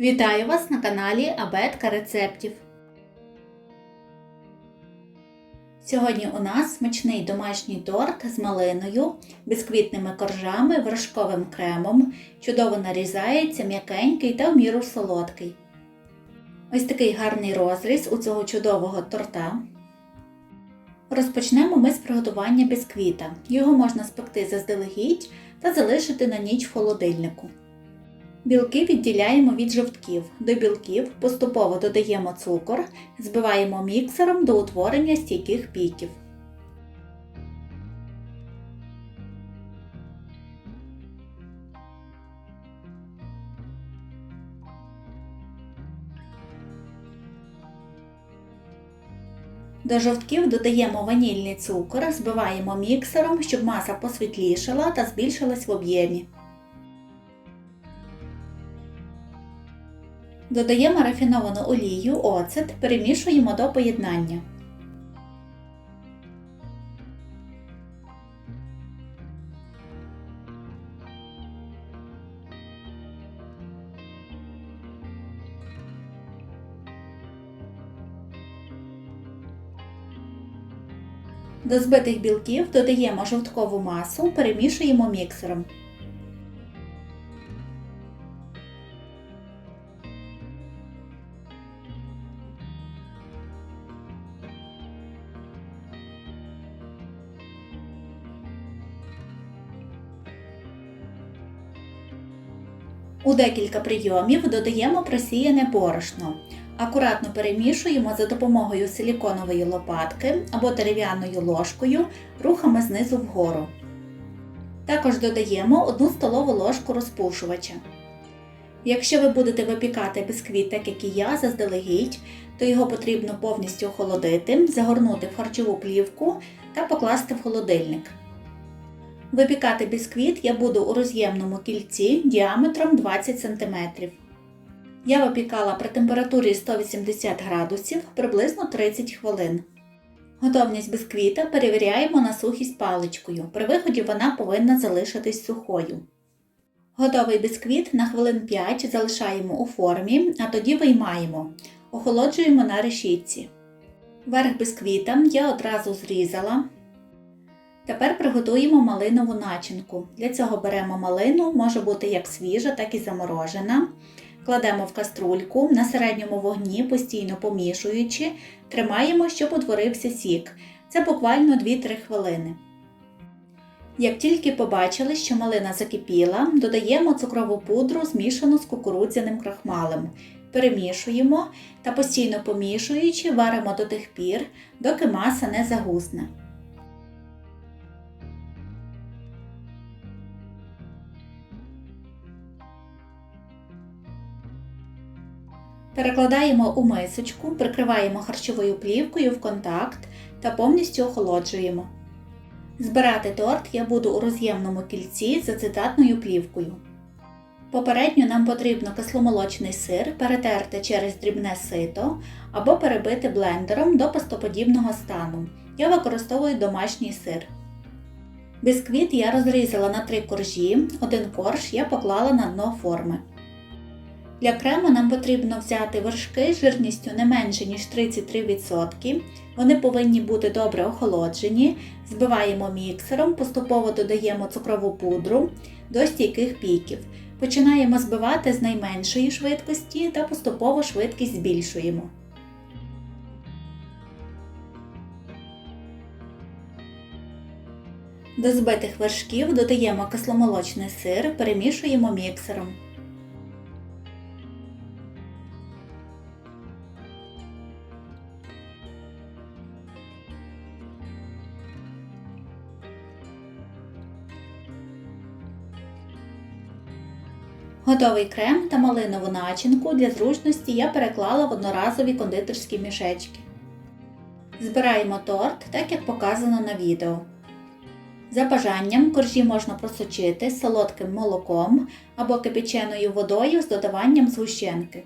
Вітаю вас на каналі Абетка рецептів. Сьогодні у нас смачний домашній торт з малиною, бісквітними коржами, вершковим кремом, чудово нарізається, м'якенький та в міру солодкий. Ось такий гарний розріз у цього чудового торта. Розпочнемо ми з приготування бісквіта. Його можна спекти заздалегідь та залишити на ніч в холодильнику. Білки відділяємо від жовтків. До білків поступово додаємо цукор, збиваємо міксером до утворення стійких піків. До жовтків додаємо ванільний цукор, збиваємо міксером, щоб маса посвітлішала та збільшилась в об'ємі. Додаємо рафіновану олію, оцет, перемішуємо до поєднання. До збитих білків додаємо жовткову масу, перемішуємо міксером. У декілька прийомів додаємо просіяне борошно. Акуратно перемішуємо за допомогою силіконової лопатки або дерев'яною ложкою рухами знизу вгору. Також додаємо 1 столову ложку розпушувача. Якщо ви будете випікати бісквіт, так як і я, заздалегідь, то його потрібно повністю охолодити, загорнути в харчову плівку та покласти в холодильник. Випікати бісквіт я буду у роз'ємному кільці діаметром 20 см. Я випікала при температурі 180 градусів приблизно 30 хвилин. Готовність бісквіта перевіряємо на сухість паличкою. При виході вона повинна залишитись сухою. Готовий бісквіт на хвилин 5 залишаємо у формі, а тоді виймаємо. Охолоджуємо на решітці. Верх бісквіта я одразу зрізала. Тепер приготуємо малинову начинку. Для цього беремо малину, може бути як свіжа, так і заморожена. Кладемо в каструльку на середньому вогні, постійно помішуючи, тримаємо, щоб утворився сік. Це буквально 2-3 хвилини. Як тільки побачили, що малина закипіла, додаємо цукрову пудру, змішану з кукурудзяним крахмалем. Перемішуємо та постійно помішуючи, варимо до тих пір, доки маса не загусне. Перекладаємо у мисочку, прикриваємо харчовою плівкою в контакт та повністю охолоджуємо. Збирати торт я буду у роз'ємному кільці з ацетатною плівкою. Попередньо нам потрібно кисломолочний сир перетерти через дрібне сито або перебити блендером до пастоподібного стану. Я використовую домашній сир. Бісквіт я розрізала на три коржі, один корж я поклала на дно форми. Для крему нам потрібно взяти вершки з жирністю не менше, ніж 33%. Вони повинні бути добре охолоджені. Збиваємо міксером, поступово додаємо цукрову пудру до стійких піків. Починаємо збивати з найменшої швидкості та поступово швидкість збільшуємо. До збитих вершків додаємо кисломолочний сир, перемішуємо міксером. Готовий крем та малинову начинку для зручності я переклала в одноразові кондитерські мішечки. Збираємо торт, так як показано на відео. За бажанням коржі можна просочити солодким молоком або кипяченою водою з додаванням згущенки.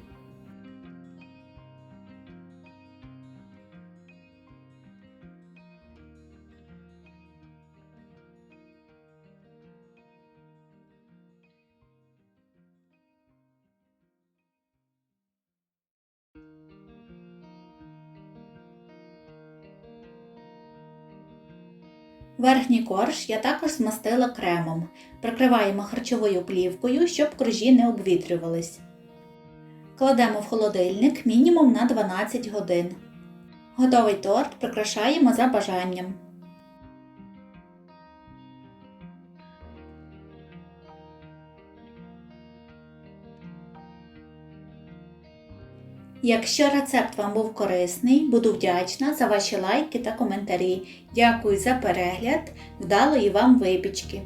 Верхній корж я також змастила кремом. Прикриваємо харчовою плівкою, щоб коржі не обвітрювались. Кладемо в холодильник мінімум на 12 годин. Готовий торт прикрашаємо за бажанням. Якщо рецепт вам був корисний, буду вдячна за ваші лайки та коментарі. Дякую за перегляд, вдалої вам випічки!